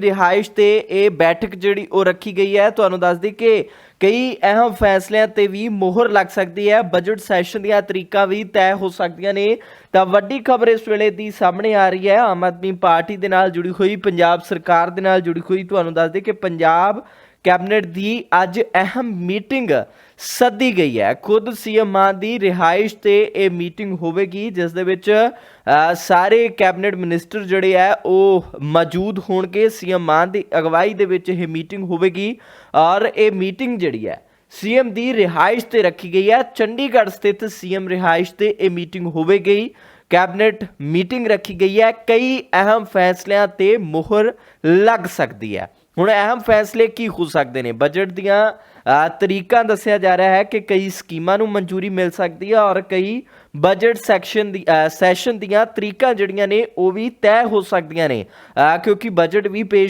ਰਿਹਾਇਸ਼ ਤੇ ਇਹ ਬੈਠਕ ਜਿਹੜੀ ਉਹ ਰੱਖੀ ਗਈ ਹੈ। ਤੁਹਾਨੂੰ ਦੱਸ ਦਈਏ ਕਿ ਕਈ ਅਹਿਮ ਫੈਸਲਿਆਂ ਤੇ ਵੀ ਮੋਹਰ ਲੱਗ ਸਕਦੀ ਹੈ। ਬਜਟ ਸੈਸ਼ਨ ਦੀਆਂ ਤਰੀਕਾਂ ਵੀ ਤੈਅ ਹੋ ਸਕਦੀਆਂ ਨੇ। ਤਾਂ ਵੱਡੀ ਖਬਰ ਇਸ ਵੇਲੇ ਦੀ ਸਾਹਮਣੇ ਆ ਰਹੀ ਹੈ। ਆਮ ਆਦਮੀ ਪਾਰਟੀ ਦੇ ਨਾਲ ਜੁੜੀ ਹੋਈ, ਪੰਜਾਬ ਸਰਕਾਰ ਦੇ ਨਾਲ ਜੁੜੀ ਹੋਈ। ਤੁਹਾਨੂੰ ਦੱਸ ਦਈਏ ਕਿ ਪੰਜਾਬ ਕੈਬਨਿਟ ਦੀ ਅੱਜ ਅਹਿਮ ਮੀਟਿੰਗ ਸੱਦੀ ਗਈ ਹੈ। ਖੁਦ ਸੀਐਮ ਮਾਨ ਦੀ ਰਿਹਾਇਸ਼ ਤੇ ਇਹ ਮੀਟਿੰਗ ਹੋਵੇਗੀ, ਜਿਸ ਦੇ ਵਿੱਚ ਸਾਰੇ ਕੈਬਨਿਟ ਮਿਨਿਸਟਰ ਜਿਹੜੇ ਆ, ਉਹ ਮੌਜੂਦ ਹੋਣਗੇ। ਸੀਐਮ ਮਾਨ ਦੀ ਅਗਵਾਈ ਦੇ ਵਿੱਚ ਇਹ ਮੀਟਿੰਗ ਹੋਵੇਗੀ ਔਰ ਇਹ ਮੀਟਿੰਗ ਜਿਹੜੀ ਹੈ, ਸੀਐਮ ਦੀ ਰਿਹਾਇਸ਼ ਤੇ ਰੱਖੀ ਗਈ ਹੈ। ਚੰਡੀਗੜ੍ਹ ਸਥਿਤ ਸੀਐਮ ਰਿਹਾਇਸ਼ ਤੇ ਇਹ ਮੀਟਿੰਗ ਹੋਵੇਗੀ। ਕੈਬਨਿਟ ਮੀਟਿੰਗ ਰੱਖੀ ਗਈ ਹੈ। ਕਈ ਅਹਿਮ ਫੈਸਲਿਆਂ ਤੇ ਮੋਹਰ ਲੱਗ ਸਕਦੀ ਹੈ। ਹੁਣ ਅਹਿਮ ਫੈਸਲੇ ਕੀ ਹੋ ਸਕਦੇ ਨੇ? ਬਜਟ ਦੀਆਂ ਤਰੀਕਾਂ ਦੱਸਿਆ ਜਾ ਰਿਹਾ ਹੈ ਕਿ ਕਈ ਸਕੀਮਾਂ ਨੂੰ ਮਨਜ਼ੂਰੀ ਮਿਲ ਸਕਦੀ ਹੈ ਔਰ ਕਈ ਬਜਟ ਸੈਕਸ਼ਨ ਦੀ ਸੈਸ਼ਨ ਦੀਆਂ ਤਰੀਕਾਂ ਜਿਹੜੀਆਂ ਨੇ ਉਹ ਵੀ ਤੈਅ ਹੋ ਸਕਦੀਆਂ ਨੇ। ਕਿਉਂਕਿ ਬਜਟ ਵੀ ਪੇਸ਼